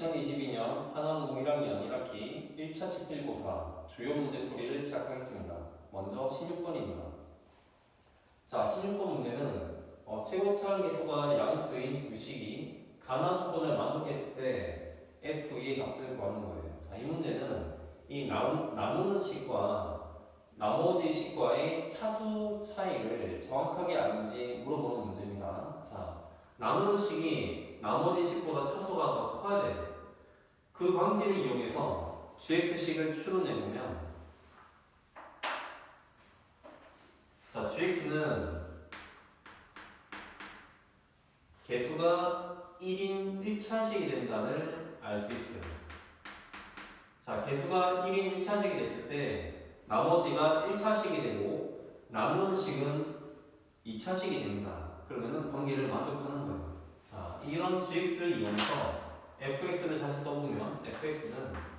2022년 한원공 1학년 1학기 1차 집필고사 주요 문제 풀이를 시작하겠습니다. 먼저 16번입니다. 자, 16번 문제는 어, 최고 차항 계수가 양수인 두 식이 가나 조건을 만족했을 때 f의 값을 구하는 거예요. 자, 이 문제는 이 나누, 나누는 식과 나머지 식과의 차수 차이를 정확하게 아는지 물어보는 문제입니다. 자, 나누는 식이 나머지 식보다 차수가 더 커야 돼. 그 관계를 이용해서 gx식을 추론해보면 자, gx는 개수가 1인 1차식이 된다를 알 수 있어요. 자, 개수가 1인 1차식이 됐을 때 나머지가 1차식이 되고 나누는 식은 2차식이 됩니다. 그러면은 관계를 만족하는 거예요. 자, 이런 gx를 이용해서 fx를 다시 써보면 fx는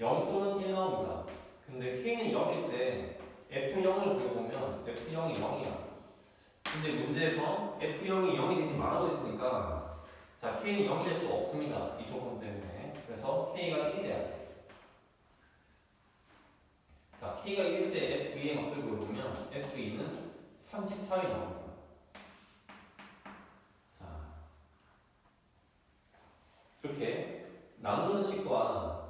0 또는 1 나옵니다. 근데 k는 0일 때 f0을 구해보면 f0이 0이야. 근데 문제에서 f0이 0이 되지 말라고 했으니까 자 k는 0이 될 수 없습니다. 이 조건 때문에. 그래서 k가 1이 돼야 돼. 자, k가 1일 때 f2의 값을 구해보면 f2는 34이 나옵니다. 자, 이렇게 나누는 식과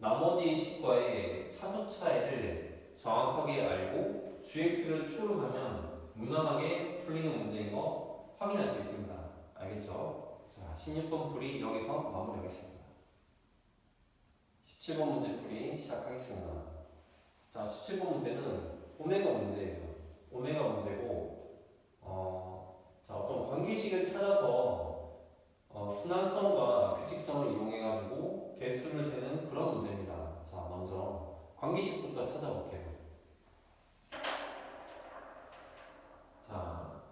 나머지 식과의 차수 차이를 정확하게 알고 gx를 추론하면 무난하게 풀리는 문제인 거 확인할 수 있습니다. 알겠죠? 자, 16번 풀이 여기서 마무리하겠습니다. 17번 문제 풀이 시작하겠습니다. 자, 17번 문제는 오메가 문제예요. 오메가 문제고, 어, 자, 어떤 관계식을 찾아서 어, 순환성과 규칙성을 이용해가지고 개수를 세는 그런 문제입니다. 자, 먼저 관계식부터 찾아볼게요. 자,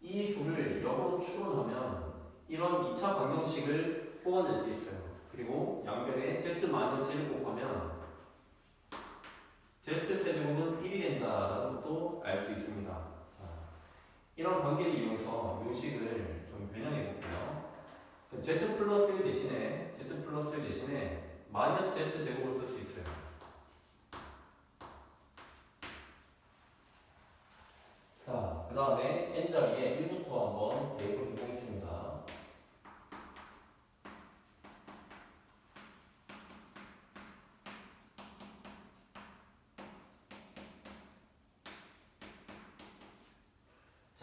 이 수를 역으로 추론하면 이런 2차 방정식을 뽑아낼 수 있어요. 그리고 양변에 z-1을 곱하면 z 세제곱은 1이 된다라는 것도 알 수 있습니다. 자, 이런 관계를 이용해서 요식을 좀 변형해 볼게요. 그 z 플러스 1 대신에 z 플러스 1 대신에 마이너스 z 제곱을 쓸 수 있어요. 자, 그 다음에 n 자리에 1부터 한번 대입을 해보겠습니다.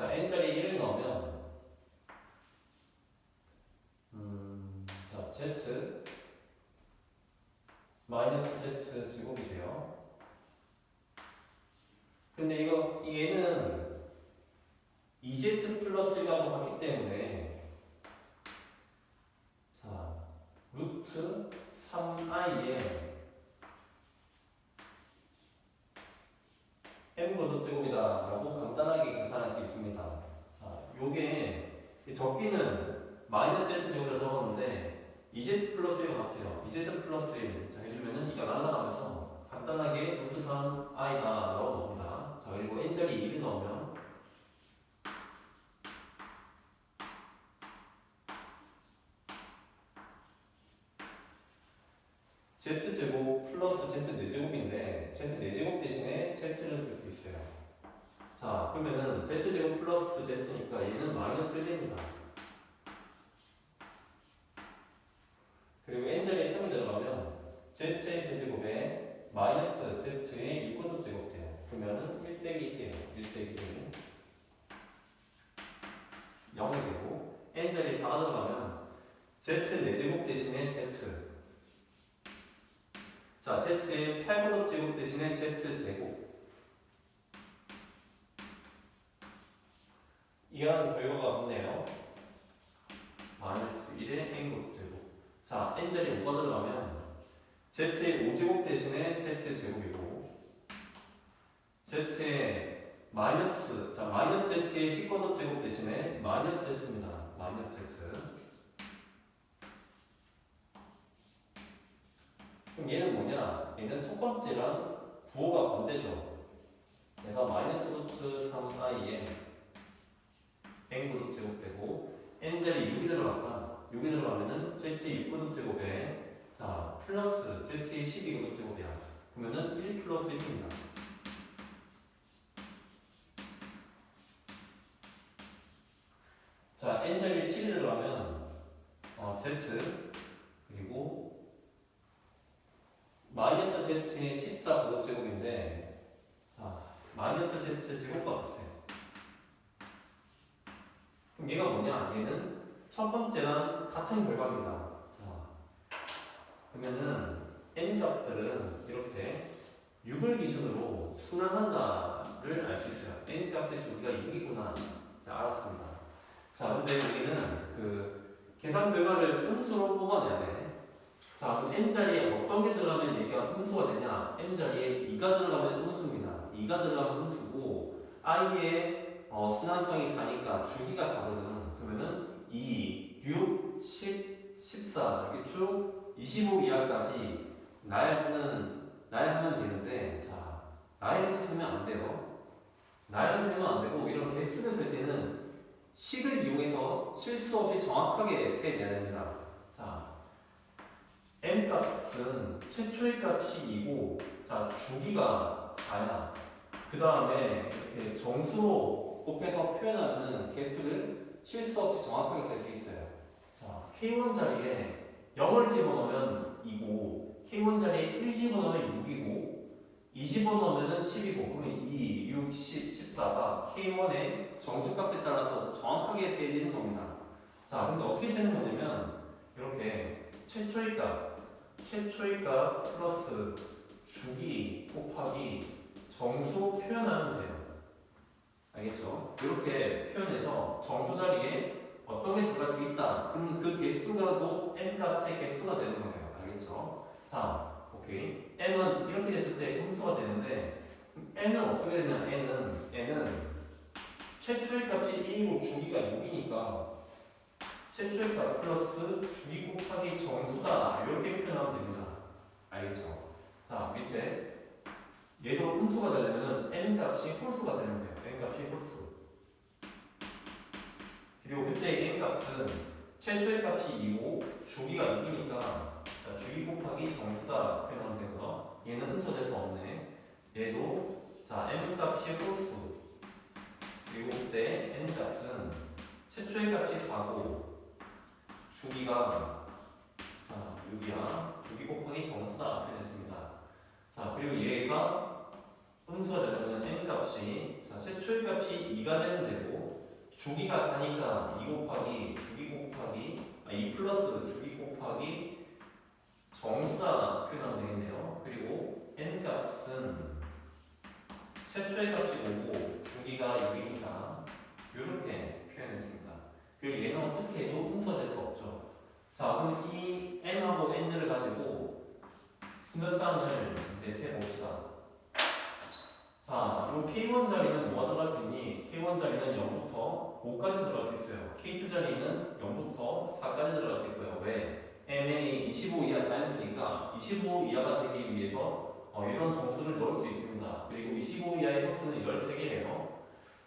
자, n자리 1을 넣으면 음, 자, z 마이너스 z 제곱이 돼요. 근데 이거 얘는 2z 플러스 1이라고 봤기 때문에 자, 루트 3i에 m 거듭 제곱이다라고 간단하게 계산할 수 있습니다. 자, 요게 적기는 마이너스 z 제곱을 적었는데 2z 플러스 1과 같아요. 2z 플러스 1 자, 해주면은 이가 날라가면서 간단하게 루트 3i다라고 나옵니다. 자, 그리고 n자리 1을 넣으면 z제곱 플러스 z4제곱인데 z4제곱 대신에 z를 쓸 수 있어요. 자, 그러면은 z제곱 플러스 z니까 얘는 마이너스 1입니다. 그리고 n자리에 3이 들어가면 z의 세제곱에 마이너스 z의 6곱 제곱 돼요. 그러면은 1 빼기 1이에요. 1 빼기 1. 0이 되고 n자리에 4가 들어가면 z 4제곱 대신에 z 자, z의 8분의 제곱 대신에 z 제곱. 이해하는 결과가 없네요. 마이너스 1의 n곱 제곱. 자, n자리 5가 들어가면 z의 5제곱 대신에 z제곱이고 z의 마이너스 자 마이너스 z의 10곱 제곱 대신에 마이너스 z입니다. 마이너스 z. 그럼 얘는 뭐냐? 얘는 첫 번째랑 부호가 반대죠. 그래서 마이너스 루트 3i에 n 구독 제곱되고 n자리 6이 들어갔다. 6이 들어가면은 z의 6구독 제곱에 자 플러스 z의 12구독 제곱이야. 그러면은 1 플러스 1입니다. 자 n자리 7이 들어가면 어, z 그리고 마이너스 z의 14 구독 제곱인데 자 마이너스 z 제곱과 같아. 얘가 뭐냐? 얘는 첫 번째랑 같은 결과입니다. 자, 그러면은 n 값들은 이렇게 6을 기준으로 순환한다를 알 수 있어요. n 값의 주기가 6이구나. 자, 알았습니다. 자, 근데 여기는 그 계산 결과를 음수로 뽑아내야 돼. 자, 그럼 n 자리에 어떤 게 들어가면 얘가 음수가 되냐? n 자리에 2가 들어가면 음수입니다. 2가 들어가면 음수고 i의 어, 순환성이 4니까 주기가 4거든. 그러면은 2, 6, 10, 14 이렇게 쭉 25 이하까지 나열하는 나열하면 되는데 자 나열해서 쓰면 안 돼요. 나열해서 쓰면 안 되고 이런 개수를 쓸 때는 식을 이용해서 실수 없이 정확하게 세내야 됩니다. 자 m 값은 최초의 값이 2고 자 주기가 4야. 그 다음에 이렇게 정수로 곱해서 표현하는 개수를 실수 없이 정확하게 셀 수 있어요. 자, K1 자리에 0을 집어넣으면 2고, K1 자리에 1 집어넣으면 6이고, 2 집어넣으면 10이고, 그러면 2, 6, 10, 14가 K1의 정수값에 따라서 정확하게 세지는 겁니다. 자, 근데 어떻게 세는 거냐면, 이렇게 최초의 값, 최초의 값 플러스 주기 곱하기 정수 표현하면 돼요. 알겠죠? 이렇게 표현해서 정수 자리에 어떤 게 들어갈 수 있다. 그럼 그 개수가도 n 값의 개수가 되는 거예요. 알겠죠? 자, 오케이. n은 이렇게 됐을 때 음수가 되는데 n은 어떻게 되냐? n은 n은 최초의 값이 1이고 주기가 6이니까 최초의 값 플러스 주기 곱하기 정수다. 이렇게 표현하면 됩니다. 알겠죠? 자, 밑에 얘도 음수가 되려면 n 값이 홀수가 되면 돼요. 값이 홀수. 그리고 그때 n 값은 최초의 값이 2고 주기가 6이니까 자, 주기 곱하기 정수다 표현하면 되고요. 얘는 음수 될수 없네. 얘도 자 n 값이 홀수. 그리고 그때 n 값은 최초의 값이 4고 주기가 자 6이야. 주기 곱하기 정수다 표현했습니다. 자 그리고 얘가 되면 n 값이 자 최초의 값이 2가 되면 되고 주기가 4니까 2 곱하기 주기 곱하기 아, 2 플러스 주기 곱하기 정수다 표현하면 되겠네요. 그리고 n 값은 최초의 값이 5고 주기가 6이니까 이렇게 표현했습니다. 그리고 얘는 어떻게 해도 음수가 될 수 없죠. 자 그럼 이 n하고 n을 가지고 스무쌍을 이제 세봅시다. 자, 이 K1 자리는 뭐가 들어갈 수 있니? K1 자리는 0부터 5까지 들어갈 수 있어요. K2 자리는 0부터 4까지 들어갈 수 있고요. 왜? MN이 25 이하 자연수니까 25 이하가 되기 위해서 어, 이런 정수를 넣을 수 있습니다. 그리고 25 이하의 속수는 13개예요.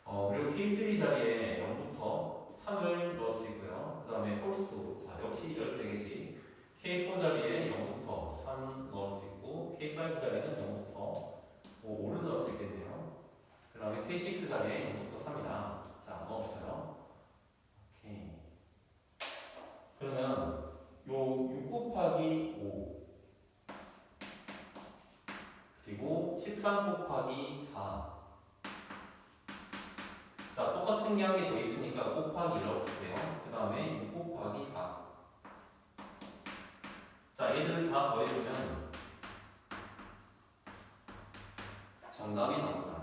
어, 그리고 K3 자리에 0부터 3을 넣을 수 있고요. 그 다음에 홀수, 자, 역시 13개지. K4 자리에 0부터 3 넣을 수 있고 K5 자리는 0부터 5, 5를 넣을 수 있겠네요. 그 다음에 K6 자리에 0부터 3이다. 자, 넣었어요. 오케이. 그러면 요6 곱하기 5 그리고 13 곱하기 4 자, 똑같은 게 한 개 더 있으니까 곱하기라고 쓸게요. 그 다음에 6 곱하기 4 자, 얘들을 다 더해주면 정답이 나옵니다.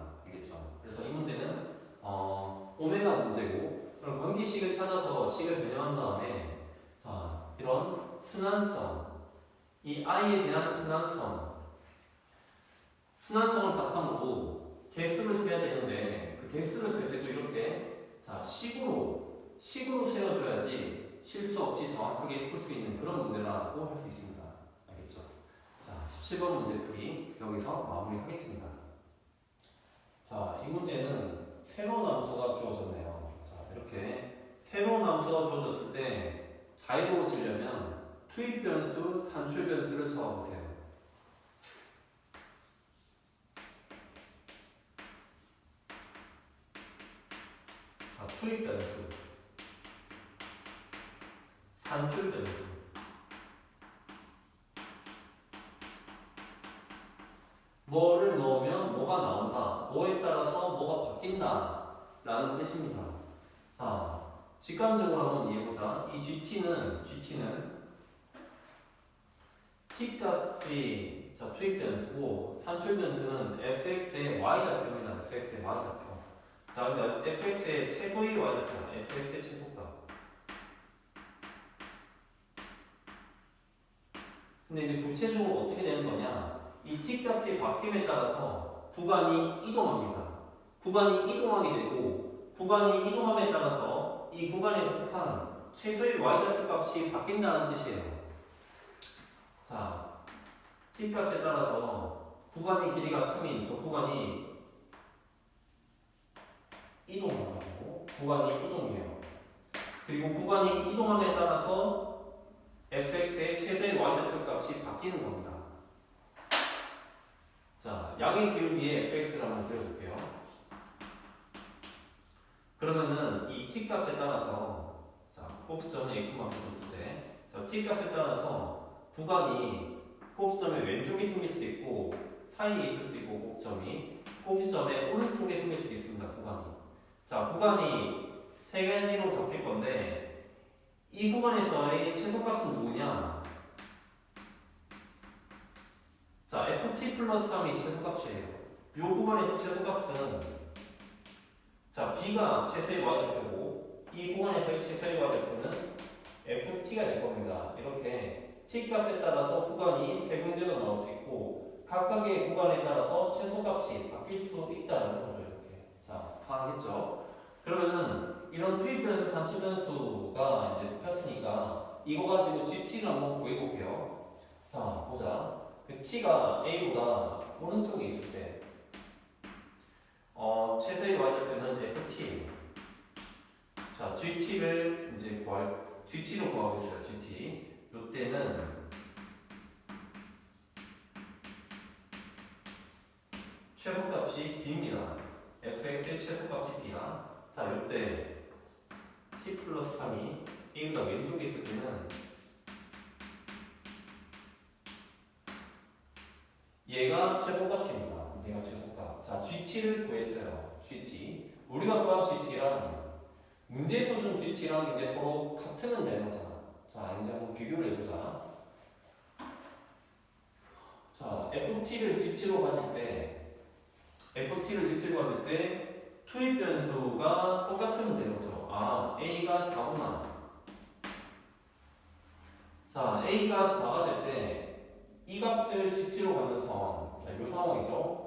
그래서 이 문제는 어, 오메가 문제고 그럼 관계식을 찾아서 식을 변형한 다음에 이런 순환성, 이 i에 대한 순환성, 순환성을 바탕으로 개수를 세야 되는데 그 개수를 셀 때도 이렇게 자 식으로 식으로 세워줘야지 실수 없이 정확하게 풀 수 있는 그런 문제라고 할 수 있습니다. 알겠죠? 자 17번 문제 풀이 여기서 마무리하겠습니다. 자 이 문제는 새로운 함수가 주어졌네요. 자 이렇게 새로운 함수가 주어졌을 때 자유로워지려면 투입 변수, 산출 변수를 적어보세요. 자, 투입 변수, 산출 변수. 뭐를. 뭐에 따라서 뭐가 바뀐다. 라는 뜻입니다. 자, 직관적으로 한번 이해해보자. 이 GT는, GT는 t 값이 자, 투입 변수고 산출 변수는 fx의 y 좌표입니다. fx의 y 좌표. 자, 근데 fx의 최소의 y 좌표, fx의 최소값. 근데 이제 구체적으로 어떻게 되는 거냐? 이 t 값이 바뀜에 따라서 구간이 이동합니다. 구간이 이동하게 되고 구간이 이동함에 따라서 이 구간에 속한 최소의 y-좌표 값이 바뀐다는 뜻이에요. 자, t 값에 따라서 구간의 길이가 3인 저 구간이 이동하고 구간이 이동해요. 그리고 구간이 이동함에 따라서 fx의 최소의 y-좌표 값이 바뀌는 겁니다. 자, 양의 기울기에 fx를 한번 그려볼게요. 그러면은 이 t 값에 따라서 자, 꼭지점에 A만 붙었을 때 자, t 값에 따라서 구간이 꼭지점의 왼쪽에 생길 수도 있고 사이에 있을 수도 있고 꼭지점이 꼭지점의 오른쪽에 생길 수도 있습니다. 구간이. 자, 구간이 세 가지로 잡힐 건데 이 구간에서의 최소값은 누구냐? 자, ft 플러스 3이 최소값이에요. 이 구간에서 최소값은 자, b가 최소의 y좌표고 이 구간에서의 최소의 y좌표는 ft가 될 겁니다. 이렇게 t 값에 따라서 구간이 세 군데가 나올 수 있고 각각의 구간에 따라서 최소값이 바뀔 수 있다는 거죠. 이렇게. 자, 파악했죠? 그러면은 이런 투입 변수, 산출 변수가 이제 잡혔으니까 이거 가지고 GT를 한번 구해볼게요. 자, 보자. 그 t가 a보다 오른쪽에 있을 때 어, 최소의 y좌표는 ft. 자, gt를 이제 구할 gt로 구하고 있어요. gt. 이때는 최소값이 b입니다. fx의 최소값이 b야. 자, 이때 t 플러스 3이 a보다 왼쪽에 있을 때는 얘가 최소값입니다. 얘가 최소값. 자, GT를 구했어요. GT. 우리가 구한 GT랑 문제에서 준 GT랑 이제 서로 같으면 되는 거잖아. 자, 이제 한번 비교를 해보자. 자, FT를 GT로 가질 때, FT를 GT로 가질 때, 투입 변수가 똑같으면 되는 거죠. 아, A가 4구나. 자, A가 4가 될 때, 이 값을 GT로 상황. 자, 이 상황이죠.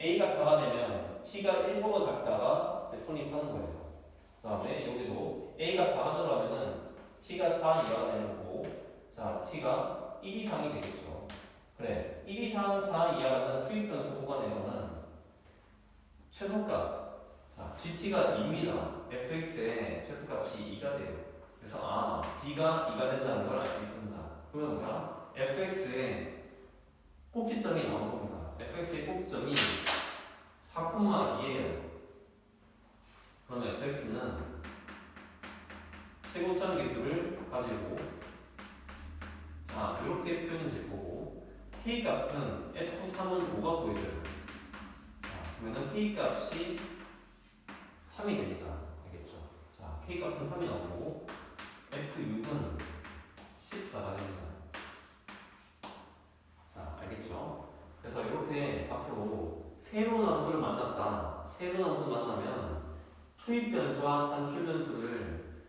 A가 4가 되면 T가 1보다 작다가 이제 성립하는 거예요. 그 다음에 여기도 A가 4가 들어가면은 T가 4 이하가 되는 거고, 자, T가 1 이상이 되겠죠. 그래, 1 이상 4 이하라는 투입 변수 구간에서는 최소값, 자, GT가 2입니다. fx의 최소값이 2가 돼요. 그래서 아, B가 2가 된다는 걸 알 수 있습니다. 그러면 뭐야? Fx의 꼭지점이 나온 겁니다. fx의 꼭지점이 4,2예요. 그러면 fx는 최고점 기술을 가지고 자 이렇게 표현이 될 거고 k 값은 f3은 5가 보여져요. 자 그러면은 k 값이 3이 됩니다. 알겠죠? 자 k 값은 3이 나오고 f6은 14가 됩니다. 자, 알겠죠? 그래서 이렇게 앞으로 새로운 함수를 만났다. 새로운 함수를 만나면 투입 변수와 산출 변수를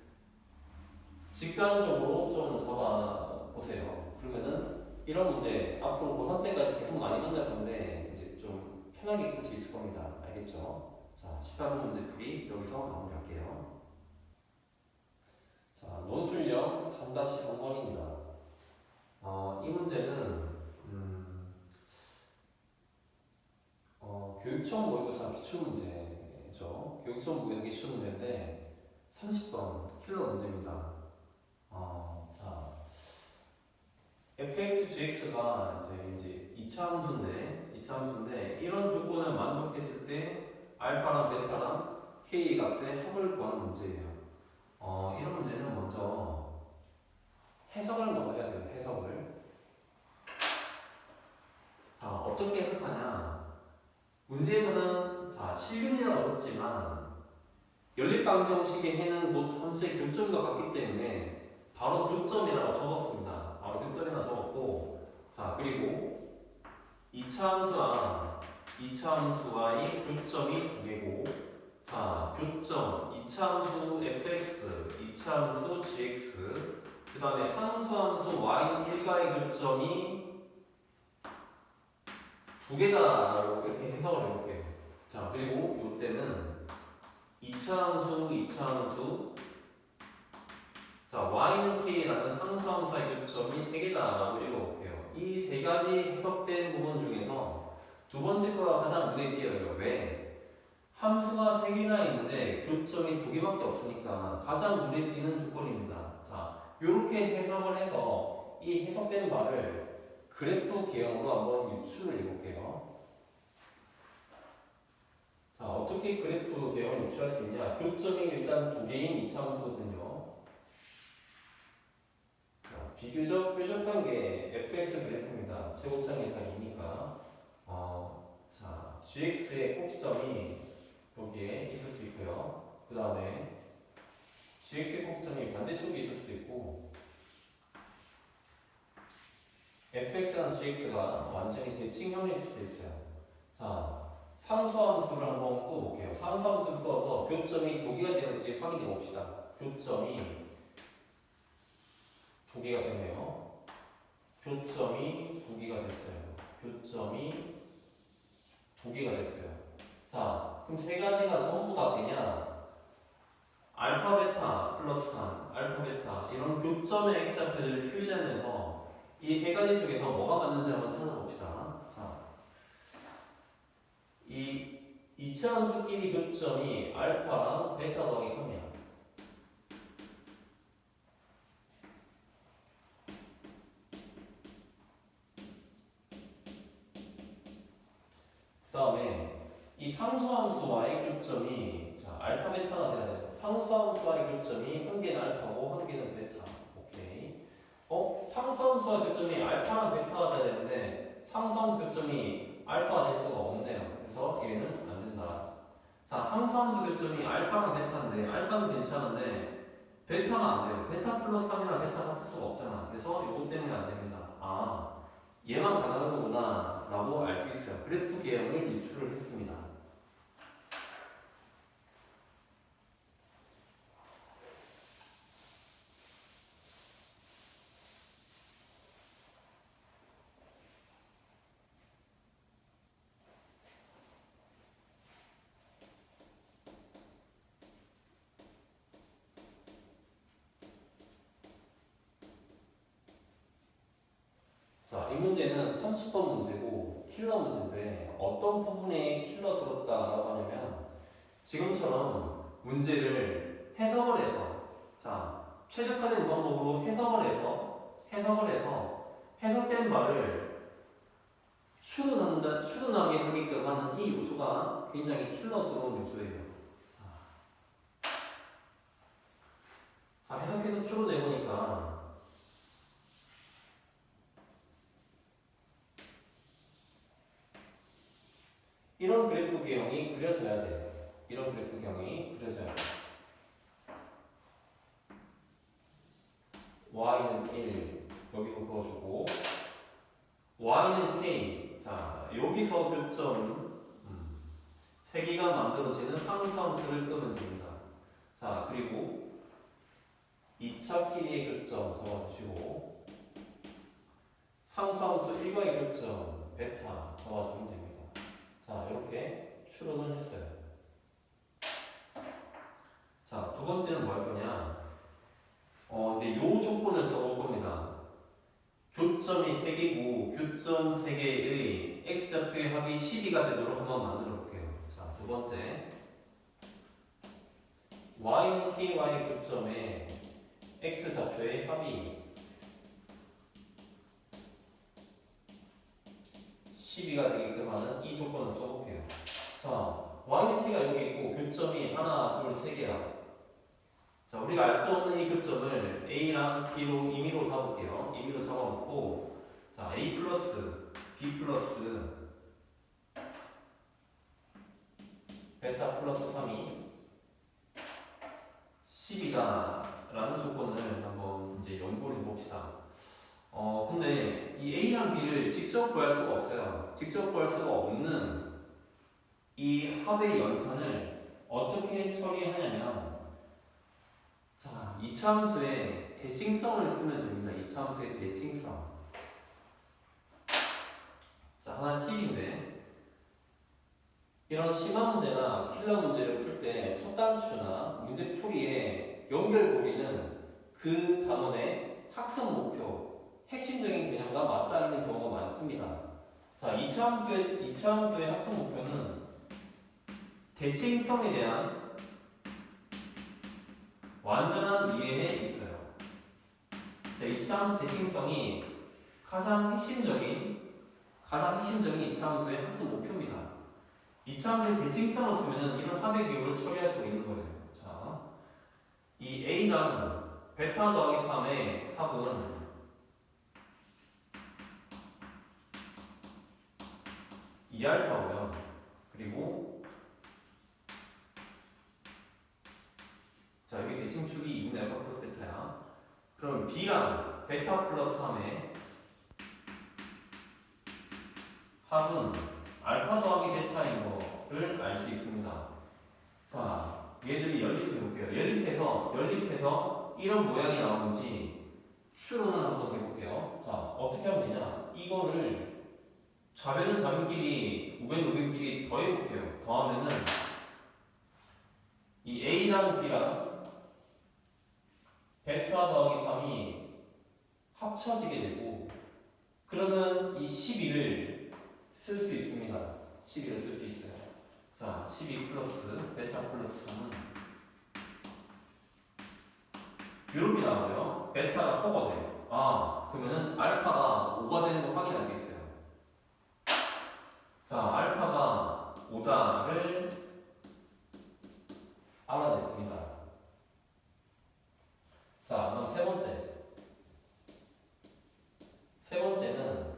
직관적으로 좀 잡아 보세요. 그러면은 이런 문제 앞으로 고3 때까지 계속 많이 만날 건데 이제 좀 편하게 풀 수 있을 겁니다. 알겠죠? 자, 18번 문제 풀이 여기서 마무리할게요. 자, 논술형 3-3번입니다. 어, 이 문제는 음, 어, 교육청 모의고사 기출문제죠. 교육청 모의고사 기출문제인데 30번 킬러 문제입니다. 어, 자, fx, gx가 이제 이제 2차 함수인데 2차 함수인데 이런 조건을 만족했을 때 알파랑 베타랑 k 값의 합을 구하는 문제예요. 어, 이런 문제는 먼저 해석을 먼저 해야 돼요. 해석을. 자, 어떻게 해석하냐? 문제에서는 자, 실근이라고 줬지만 연립방정식의 해는 곧 함수의 교점과 같기 때문에 바로 교점이라고 적었습니다. 바로 교점이라고 적었고 자, 그리고 2차 함수와 2차 함수와의 교점이 두 개고 자, 교점 2차 함수 fx, 2차 함수 gx 그 다음에 상수함수 y는 1과의 교점이 두 개다라고 이렇게 해석을 해볼게요. 자, 그리고 이때는 2차 함수, 2차 함수 자, y는 k라는 상수함수의 교점이 세 개다라고 읽어볼게요. 이 세 가지 해석된 부분 중에서 두 번째 거가 가장 눈에 띄어요. 왜? 함수가 세 개나 있는데 교점이 두 개밖에 없으니까 가장 눈에 띄는 조건입니다. 자, 이렇게 해석을 해서 이 해석된 말을 그래프 개형으로 한번 유출을 해볼게요. 자, 어떻게 그래프 개형을 유출할 수 있냐? 교점이 일단 두 개인 이차함수거든요. 자, 비교적 뾰족한 게 fx 그래프입니다. 최고점 이상 2니까. 어, 자, gx의 꼭지점이 여기에 있을 수 있고요. 그 다음에 gx의 꼭지점이 반대쪽에 있을 수도 있고 fx랑 gx가 완전히 대칭형일 수도 있어요. 자, 상수함수를 한번 꿔볼게요. 상수함수를 꺼서 교점이 두 개가 되는지 확인해 봅시다. 교점이 두 개가 되네요. 교점이 두 개가 됐어요. 교점이 두 개가 됐어요. 자, 그럼 세 가지가 전부 다 되냐? 알파 베타 플러스 3, 알파 베타 이런 교점의 x좌표를 표시하면서 이 세 가지 중에서 뭐가 맞는지 한번 찾아봅시다. 자, 이 이차 함수끼리 교점이 알파랑 베타 더하기 3이야. 그 다음에 이 상수함수와의 교점이 자 알파 베타가 돼요. 상수함수와의 교점이 한 개는 알파고 한 개는 베타. 상수함수와 교점이 알파랑 베타가 돼야 되는데 상수함수 교점이 알파가 될 수가 없네요. 그래서 얘는 안 된다. 자, 상수함수 교점이 알파랑 베타인데 알파는 괜찮은데 베타가 안 돼요. 베타 플러스 3이랑 베타 같을 수가 없잖아. 그래서 이것 때문에 안 됩니다. 아, 얘만 가능한 거구나 라고 알 수 있어요. 그래프 개형을 유출을 했습니다. 자, 이 문제는 30번 문제고 킬러 문제인데 어떤 부분에 킬러스럽다라고 하냐면 지금처럼 문제를 해석을 해서 자, 최적화된 방법으로 해석을 해서 해석을 해서 해석된 말을 추론한다, 추론하게 하게끔 하는 이 요소가 굉장히 킬러스러운 요소예요. 자, 자 해석해서 추론해 보니까 이런 그래프 개형이 그려져야 돼요. 이런 그래프 개형이 그려져야 돼요. y는 1 여기서 그어주고 y는 k 자 여기서 교점 음, 세 개가 만들어지는 상수함수를 끄면 됩니다. 자 그리고 2차 길이의 교점 적어주시고 상수함수 1과의 교점 베타 적어주면 됩니다. 자 이렇게 추론을 했어요. 자 두 번째는 뭐 할 거냐? 어 이제 요 조건을 써볼 겁니다. 교점이 3개고 교점 3개의 x좌표의 합이 12가 되도록 한번 만들어 볼게요. 자 두 번째 y는 ky의 교점에 x좌표의 합이 12가 되게끔 하는 이 조건을 써볼게요. 자, y는 t가 여기 있고 교점이 하나, 둘, 세 개야. 자, 우리가 알 수 없는 이 교점을 a랑 b로 임의로 잡을게요. 임의로 잡아놓고 자, a 플러스 b 플러스 베타 플러스 3이 10이다 라는 조건을 한번 이제 연구를 해봅시다. B를 직접 구할 수가 없어요. 직접 구할 수가 없는 이 합의 연산을 어떻게 처리하냐면 자, 이차함수의 대칭성을 쓰면 됩니다. 이차함수의 대칭성. 자, 하나 팁인데 이런 심화 문제나 킬러 문제를 풀 때 첫 단추나 문제 풀이의 연결고리는 그 단원의 학습 목표, 핵심적인 개념과 맞닿아 있는 경우가 많습니다. 자, 2차 함수의, 2차 함수의 학습 목표는 대칭성에 대한 완전한 이해에 있어요. 자, 2차 함수 대칭성이 가장 핵심적인, 가장 핵심적인 2차 함수의 학습 목표입니다. 2차 함수의 대칭성을 쓰면 이런 합의 기호를 처리할 수 있는 거예요. 자, 이 A랑 베타 더하기 3의 합은 이알파고요 그리고 자 여기 대칭축이 2분의 알파 플러스 베타야. 그럼 B랑 베타 플러스 3의 합은 알파 더하기 베타인 거를 알 수 있습니다. 자, 얘들이 연립해 볼게요. 연립해서 연립해서 이런 모양이 나오는지 추론을 한번 해볼게요. 자, 어떻게 하면 되냐? 이거를 좌변은 좌변끼리, 우변 우변끼리 더해볼게요. 더하면은 이 A랑 B랑 베타 더하기 3이 합쳐지게 되고 그러면 이 12를 쓸 수 있습니다. 12를 쓸 수 있어요. 자, 12 플러스 베타 플러스 3은 이렇게 나와요. 베타가 4가 돼요. 아, 그러면은 알파가 5가 되는 걸 확인할 수 있어요. 자, 알파가 5다를 알아냈습니다. 자, 그럼 세 번째. 세 번째는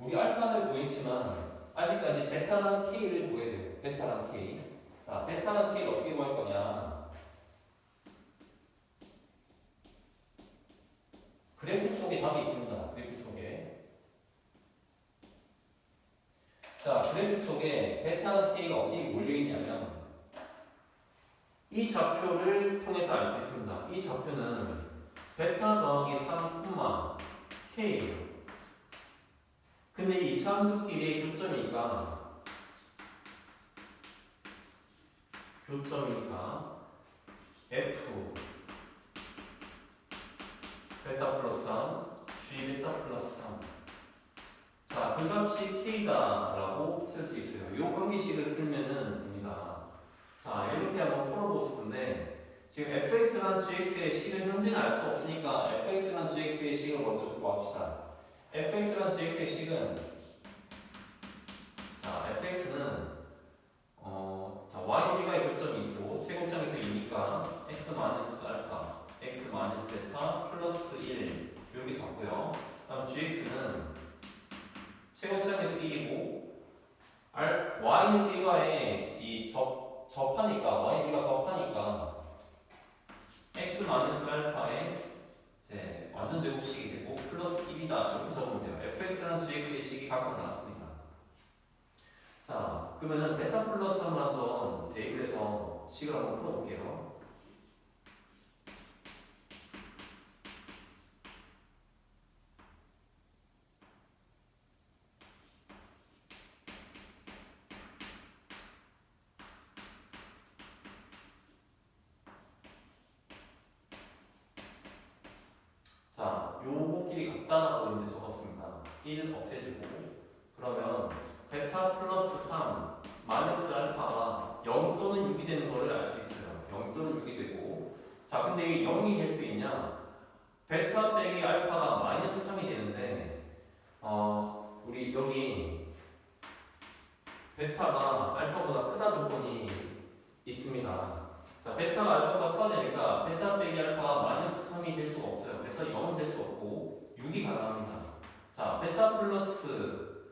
우리 알파를 구했지만 아직까지 베타랑 K를 구해야 돼요. 베타랑 K. 자, 베타랑 K를 어떻게 구할 거냐? 그래프 속에 답이 있습니다. 그래프 속에. 자, 그래프 속에 베타랑 K가 어디에 몰려있냐면 이 좌표를 통해서 알 수 있습니다. 이 좌표는 베타 더하기 3, K예요. 근데 이 참수끼리의 교점이니까 교점이니까 F 베타 플러스 3 G 베타 플러스 3 자, 그 값이 K다 라고 쓸 수 있어요. 이 관계식을 풀면은 됩니다. 자, 이렇게 한번 풀어보고 싶은데 지금 fx랑 gx의 식은 현재는 알 수 없으니까 fx랑 gx의 식을 먼저 구합시다. fx랑 gx의 식은 자 fx는 어, 자 y, b가의 교점이 있고 최고점에서 2니까 x 마이너스 알파, x 마이너스 베타 플러스 1 이렇게 잡고요. 다음 gx는 최고점에서 1이고 R, y는 b가의 이 접, 접하니까 y, b가 접하니까 x 마이너스 알파의 이제 완전 제곱식이 되고 플러스 1이다 이렇게 적으면 돼요. fx랑 gx의 식이 각각 나왔습니다. 자 그러면은 베타 플러스 3을 한번 대입을 해서 식을 한번 풀어볼게요. 요거끼리 같다라고 이제 적었습니다. 1 없애주고 그러면 베타 플러스 3 마이너스 알파가 0 또는 6이 되는 거를 알 수 있어요. 0 또는 6이 되고 자 근데 이게 0이 될 수 있냐? 베타 빼기 알파가 마이너스 3이 되는데 어 우리 여기 베타가 알파보다 크다 조건이 있습니다. 자, 베타가 알파가 커되니까 베타 빼기 알파가 마이너스 3이 될 수가 없어요. 그래서 0은 될 수 없고 6이 가능합니다. 자, 베타 플러스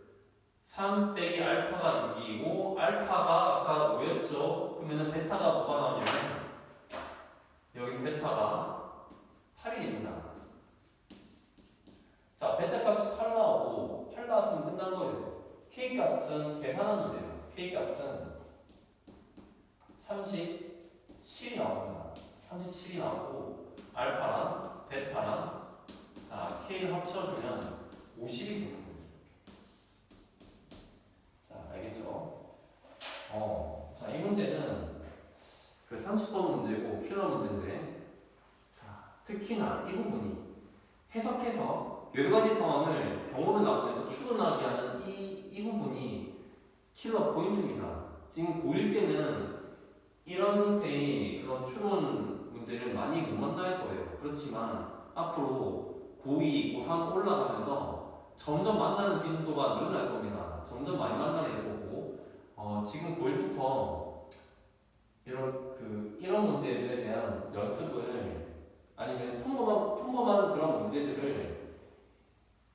3 빼기 알파가 6이고 알파가 아까 5였죠? 그러면은 베타가 뭐가 나오냐면 여기서 베타가 8이 됩니다. 자, 베타 값이 8 나오고 8 나왔으면 끝난 거예요. K 값은 계산하면 돼요. K 값은 37이 나옵니다. 37이 나오고 알파랑 베타랑 자 K를 합쳐주면 50이 되는 거예요. 자 알겠죠? 어, 자 이 문제는 그 30번 문제고 필러 문제인데 자 특히나 이 부분이 해석해서 여러 가지 상황을 경우를 나누면서 추론하게 하는 이, 이 부분이 킬러 포인트입니다. 지금 고1 때는 이런 형태의 그런 추론 문제를 많이 못 만날 거예요. 그렇지만 앞으로 고2, 고3 올라가면서 점점 만나는 빈도가 늘어날 겁니다. 점점 많이 만나게 되고 어, 지금 고1부터 이런 그 이런 문제들에 대한 연습을 아니면 평범한 평범한 그런 문제들을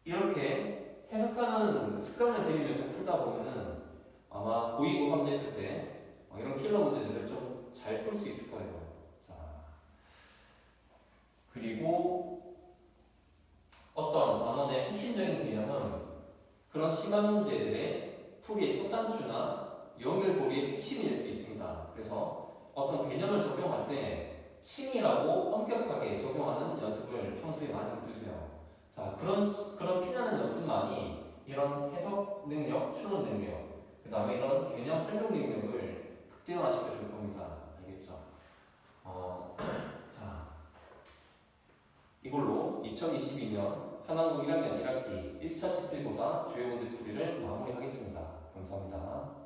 이렇게 해석하는 습관을 들이면서 풀다 보면은 아마 고2, 고3 됐을 때 어, 이런 킬러 문제들을 좀 잘 풀 수 있을 거예요. 자, 그리고 어떤 단원의 핵심적인 개념은 그런 심한 문제들의 풀이의 첫 단추나 연결고리의 핵심이 될 수 있습니다. 그래서 어떤 개념을 적용할 때 심이라고 엄격하게 적용하는 연습을 평소에 많이 해두세요. 자, 그런 그런 피나는 연습만이 이런 해석 능력, 추론 능력, 그 다음에 이런 개념 활용 능력을 극대화시켜 줄 겁니다. 알겠죠? 어, 자, 이걸로 2022년 한항공 1학년 1학기 1차 집필고사 주요 문제 풀이를 마무리하겠습니다. 감사합니다.